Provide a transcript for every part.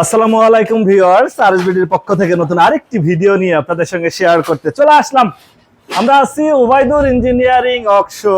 আসসালামু আলাইকুম ভিউয়ার্স, আরএসবিডির পক্ষ থেকে নতুন আরেকটি ভিডিও নিয়ে আপনাদের সঙ্গে শেয়ার করতে চলে আসলাম। আমরা আছি ওবাইদুর ইঞ্জিনিয়ারিং অকশো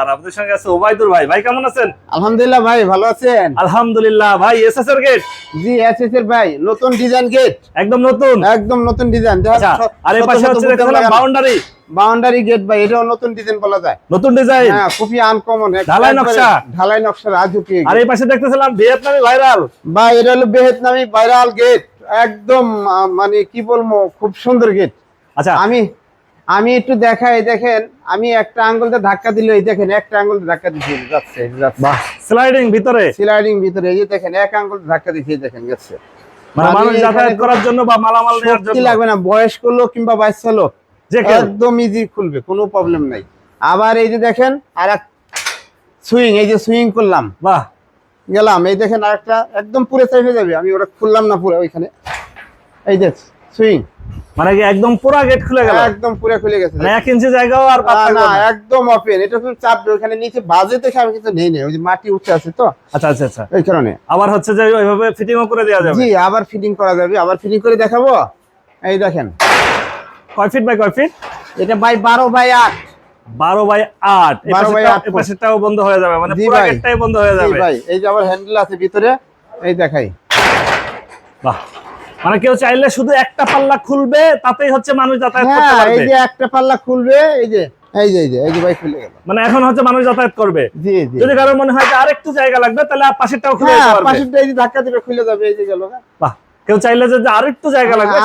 আর আপনাদের সঙ্গে আছে ওবাইদুর ভাই। ভাই কেমন আছেন? আলহামদুলিল্লাহ ভাই ভালো আছেন? আলহামদুলিল্লাহ। ভাই এসএস এর গেট জি এসএস এর ভাই নতুন ডিজাইন গেট একদম নতুন? একদম নতুন ডিজাইন আচ্ছা আর এই পাশে হচ্ছে দেখছিলাম বাউন্ডারি। বাউন্ডারি গেট ভাই এটাও নতুন ডিজাইন বলা যায়। নতুন ডিজাইন হ্যাঁ খুবই আনকমন ঢালাই নকশা। ঢালাই নকশা রাজুকি আর এই পাশে দেখতেছিলাম ভিয়েতনামি ভাইরাল। ভাই এটা হলো বেহেতনামি ভাইরাল গেট একদম মানে কি বলব খুব সুন্দর গেট আচ্ছা। আমি আমি একটু দেখাই দেখেন আমি একটা আঙ্গুলতে ধাক্কা দিলে এই দেখেন একটা আঙ্গুলতে ধাক্কা দিচ্ছি যাচ্ছে যাচ্ছে। স্লাইডিং ভিতরে? স্লাইডিং ভিতরে এই দেখেন এক আঙ্গুল ধাক্কা দিচ্ছি দেখেন গেছে মানে মানুষ যাতায়াত করার জন্য বা মালামাল নেওয়ার জন্য? লাগবে না বয়স্ক লোক কিংবা বাচ্চা লোক যে একদম ইজি খুলবে কোনো প্রবলেম নাই। আবার এই যে দেখেন আর এক সুইং এই যে সুইং করলাম। বাহ। গেলাম এই দেখেন আরেকটা একদম পুরো চাইবে যাবে আমি ওটা খুললাম না পুরো ওইখানে। এই যে সুইং মানে কি একদম পুরো গেট খুলে গেল? একদম পুরো খুলে গেছে। মানে এক ইঞ্চি জায়গাও আর বাদ না। একদম ওপেন এটা তুমি চাপবে ওখানে নিচে বাজে দেখে আমি কিন্তু নেই নেই। ওই যে মাটি উঠে আছে তো। আচ্ছা আচ্ছা আচ্ছা। এই কারণে। আবার হচ্ছে যে ওইভাবে ফিটিংও করে দেওয়া যাবে? জি আবার ফিটিং করা যাবে। আবার ফিটিং করে দেখাবো? এই দেখেন। কয় ফিট বাই কয় ফিট এটা বাই বারো বাই আট। বারো বাই আট। এই 12 by পাশেরটাও- 8 এই পাশেরটাও বন্ধ হয়ে যাবে। মানে পুরো গেটটাই বন্ধ হয়ে জি যাবে। ভাই। এই যে আবার হ্যান্ডেল আছে ভিতরে। এই দেখাই। বাহ। মানে কেউ চাইলে শুধু একটা পাল্লা খুলবে তাতেই হচ্ছে মানুষ যাতায়াত করতে পারবে। এই যে একটা পাল্লা খুলবে এই যে এই যে এই যে এই যে ভাই খুলে গেল। মানে এখন হচ্ছে মানুষ যাতায়াত করবে। জি জি। যদি কারও মনে হয় যে আরেকটু জায়গা লাগবে তাহলে আর পাশেরটাও খুলে হ্যাঁ দিতে পারবে। পাশেরটা এই যে ধাক্কা দিলে খুলে যাবে এই যে গেল বাহ। কেউ চাইলে যে আরেকটু জায়গা লাগবে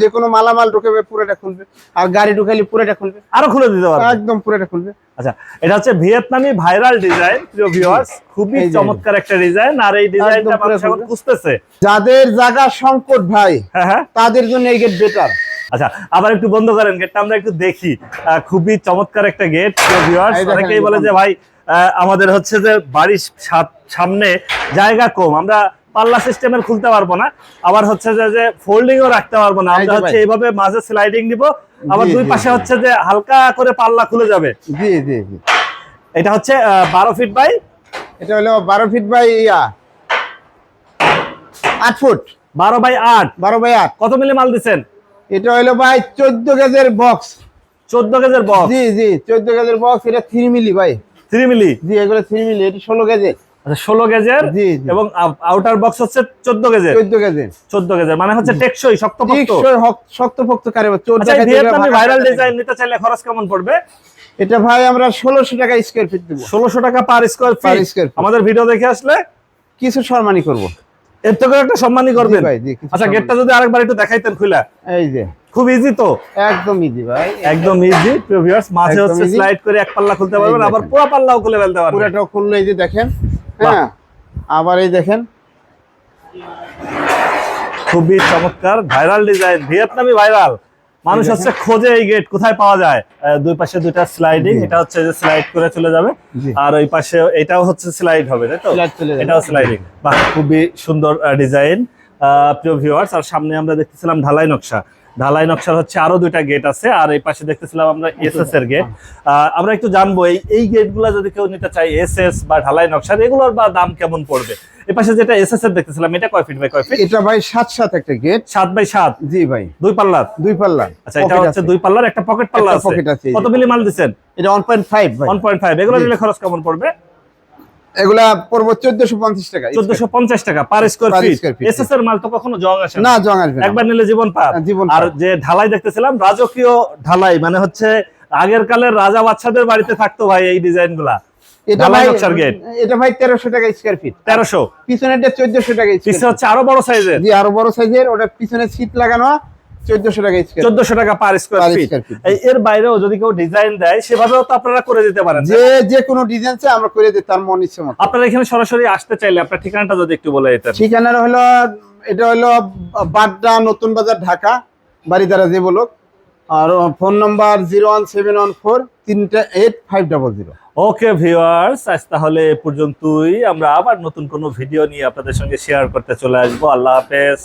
যে কোনো মালামাল ঢুকাবে পুরোটা খুলবে। আর গাড়ি ঢুকাইলে পুরোটা খুলবে। আরও খুলে দিতে পারবে। একদম পুরোটা খুলবে। আচ্ছা এটা হচ্ছে ভিয়েতনামি ভাইরাল ডিজাইন প্রিয় ভিউয়ার্স খুবই চমৎকার একটা ডিজাইন। আর এই ডিজাইনটা মানুষ এখন। খুঁজতেছে। যাদের জায়গা সংকট ভাই হ্যাঁ হ্যাঁ। তাদের জন্য এই গেট বেটার আচ্ছা আবার একটু বন্ধ করেন গেটটা আমরা একটু দেখি। খুবই চমৎকার একটা গেট ভিউয়ার্স অনেকেই বলে যে ভাই আহ, আমাদের হচ্ছে যে বাড়ির সামনে জায়গা কম। আমরা পাল্লা সিস্টেমের খুলতে পারব না। আবার হচ্ছে যে যে ফোল্ডিংও রাখতে পারব না। আমরা হচ্ছে এইভাবে মাঝে স্লাইডিং দিব আবার দুই পাশে হচ্ছে যে হালকা করে পাল্লা খুলে যাবে। জি জি জি। এটা হচ্ছে বারো ফিট বাই এটা হলো বারো ফিট বাই ইয়া আট ফুট বারো বাই আট। বারো বাই আট। কত মিলি মাল দিচ্ছেন? এটা হলো ভাই চোদ্দ গেজের বক্স চোদ্দ কেজের বক্স জি জি চোদ্দ গেজের বক্স এটা থ্রি মিলি ভাই। থ্রি মিলি জি এগুলো থ্রি মিলি এটা ষোলো গেজের ষোলো গেজের। এবং আউটার বক্স হচ্ছে চোদ্দ গেজের চোদ্দ গেজের চোদ্দ গেজের মানে হচ্ছে টেকসই শক্তপোক্ত। শক্তপোক্ত আচ্ছা ভাইরাল ডিজাইন নিতে চাইলে খরচ কেমন পড়বে? এটা ভাই আমরা ষোলোশো টাকা স্কোয়ার ফিট দেবো। ষোলোশো টাকা পার স্কোয়ার square feet। আমাদের ভিডিও দেখে আসলে কিছু সম্মানই করব। এর থেকে একটা সম্মানই করবেন। ভাই, আচ্ছা গেটটা যদি আরেকবার একটু দেখাইতেন খুলা। এই যে। খুব ইজি তো? একদম ইজি ভাই। একদম ইজি প্রিভিয়াস মাঝে হচ্ছে স্লাইড করে এক পাল্লা খুলতে পারবেন আবার। পুরো পাল্লাও খুলে ফেলতে পারবেন। পুরাটা খুললো এই যে দেখেন। হ্যাঁ আবার এই দেখেন। খুবই চমৎকার ভাইরাল ডিজাইন ভিয়েতনামি ভাইরাল মানুষ হচ্ছে খোঁজে এই গেট কোথায় পাওয়া যায়? দুই পাশে দুইটা স্লাইডিং এটা হচ্ছে যে স্লাইড করে চলে যাবে। আর ওই পাশে এটাও হচ্ছে স্লাইড হবে তাই তো। এটাও স্লাইডিং বাহ খুবই সুন্দর ডিজাইন প্রিয় ভিউয়ার্স আর সামনে আমরা দেখতেছিলাম ঢালাই নকশা। ঢালাই নকশার হচ্ছে আরও দুইটা গেট আছে। আর এই পাশে দেখতেছিলাম আমরা এসএস এর গেট আমরা একটু জানব এই এই গেটগুলো যদি কেউ নিতে চায় এসএস বা ঢালাই নকশার এগুলোর বা দাম কেমন পড়বে? এই পাশে যেটা এসএস এর দেখতেছিলাম এটা কয় ফিট বাই কয় ফিট এটা ভাই সাত সাত একটা গেট সাত বাই সাত? জি ভাই। দুই পাল্লার? দুই পাল্লা। আচ্ছা এটা হচ্ছে দুই পাল্লার একটা পকেট পাল্লা আছে। কত মিলি এটা ভাই। এগুলো নিলে খরচ কেমন পড়বে? এগুলা পড়ব টাকা চোদ্দশো পঞ্চাশ টাকা পার স্কোয়ার ফিট মাল তো কখনো জং আসে না। জং আসবে একবার নিলে জীবন পার। হ্যাঁ, আর যে ঢালাই দেখতেছিলাম রাজকীয় ঢালাই মানে হচ্ছে আগের কালের রাজা বাচ্চাদের বাড়িতে থাকতো ভাই এই ডিজাইনগুলা এটা ভাই এটা ভাই তেরোশো টাকা স্কোয়ার ফিট তেরোশো। পিছনেরটা চোদ্দশো টাকা পিছে হচ্ছে আরও বড় সাইজের জি আরও বড় সাইজের ওটা পিছনে সিট লাগানো। টাকা স্কোয়ার চোদ্দশো টাকা per square feet square feet। এই এর বাইরেও যদি কেউ ডিজাইন দেয় সেভাবেও তো আপনারা করে দিতে পারেন যে যে কোনো ডিজাইন চাই আমরা করে দিই তার মন ইচ্ছে মতো। আপনারা এখানে সরাসরি আসতে চাইলে আপনার ঠিকানাটা যদি একটু বলে দিতেন। ঠিকানা হলো এটা হলো বাড্ডা নতুন বাজার ঢাকা বাড়িদারা যে বলুক আর phone number zero one seven one four তিনটা eight five double zero okay viewers আজ তাহলে এ পর্যন্তই। আমরা আবার নতুন কোনো ভিডিও নিয়ে আপনাদের সঙ্গে শেয়ার করতে চলে আসব। আল্লাহ হাফেজ।